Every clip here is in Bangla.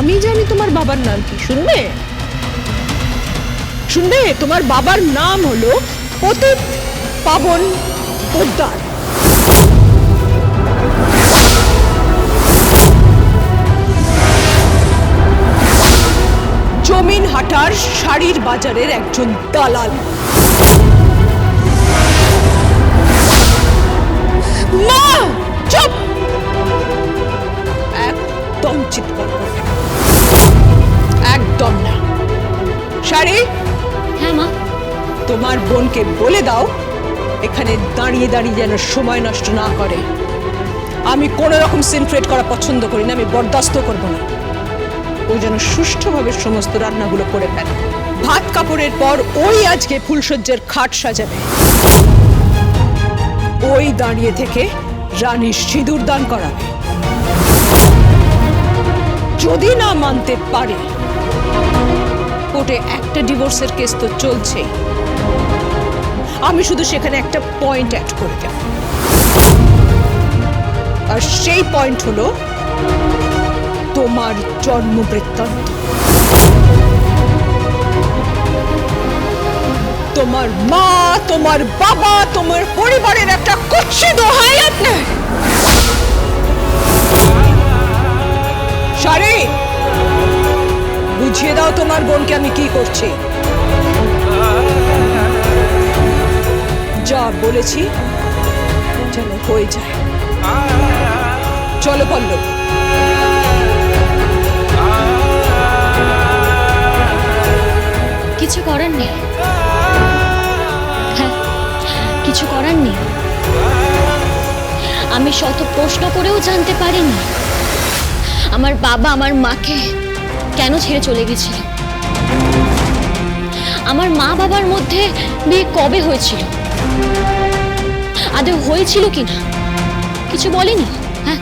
আমি জানি তোমার বাবার নাম কি, শুনবে? শুনবে? তোমার বাবার নাম হলো পতিত পাবন পোদ্দার। জমিন হাটার শাড়ির বাজারের একজন দালাল। মা শাড়ি হ্যাঁ মা। তোমার বোনকে বলে দাও এখানে দাঁড়িয়ে দাঁড়িয়ে যেন সময় নষ্ট না করে। আমি কোনো রকম সিনক্রেট করা পছন্দ করি না আমি বরদাস্ত করব না। ও যেন সুষ্ঠুভাবে সমস্ত রান্নাগুলো করে ফেলে। ভাত কাপড়ের পর ওই আজকে ফুলসজ্জার খাট সাজাবে। ওই দাঁড়িয়ে থেকে রানীর সিঁদুর দান করাবে। যদি না মানতে পারে কোর্টে একটা ডিভোর্সের কেস তো চলছেই। আমি শুধু সেখানে একটা পয়েন্ট অ্যাড করে দেব। আর সেই পয়েন্ট হলো তোমার জন্ম বৃত্তান্ত তোমার মা, তোমার বাবা, তোমার পরিবারের একটা কুচ্ছি দোহাই আপনার তোমার বোনকে, আমি কি করছি? যা বলেছি, যেন হয়ে যায়। চলো পল্লব কিছু করার নেই। হ্যাঁ কিছু করার নেই। আমি শত প্রশ্ন করেও জানতে পারিনি। আমার বাবা আমার মাকে কেন ছেড়ে চলে গেছিল? আমার মা বাবার মধ্যে বিয়ে কবে হয়েছিল? আদৌ হয়েছিল কি না? কিছু বলেনি? হ্যাঁ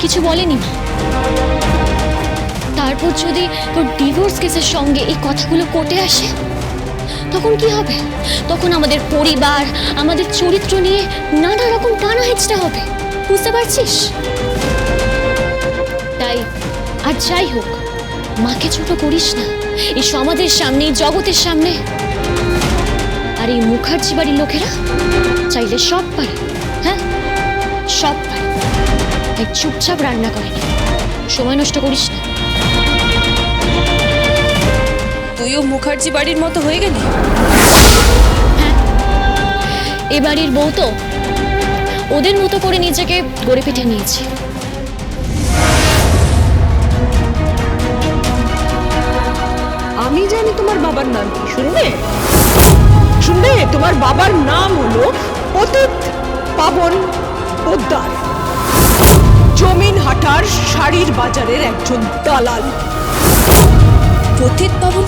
কিছু বলেনি মা। তারপর যদি তোর ডিভোর্স কেসের সঙ্গে এই কথাগুলো কোর্টে আসে, তখন কি হবে? তখন আমাদের পরিবার, আমাদের চরিত্র নিয়ে নানা রকম টানা হেঁচড়া হবে। বুঝতে পারছিস? তাই, আর যাই হোক মাকে ছোট করিস না। এই সমাজের সামনে, এই জগতের সামনে। আর এই মুখার্জি বাড়ির লোকেরা চাইলে সব পারে হ্যাঁ? সব পারে। তাই চুপচাপ রান্না করে সময় নষ্ট করিস না। তুইও মুখার্জি বাড়ির মতো হয়ে গেলি? হ্যাঁ। এ বাড়ির বউ তো ওদের মতো করে নিজেকে গড়ে পিঠে নিয়েছে। আমি জানি তোমার বাবার নাম কি শুনবে শুনবে তোমার বাবার নাম হলো অতীত পাবন পোদ্দার। জমিন হাটার শাড়ির বাজারের একজন দালাল। পতিত পাবন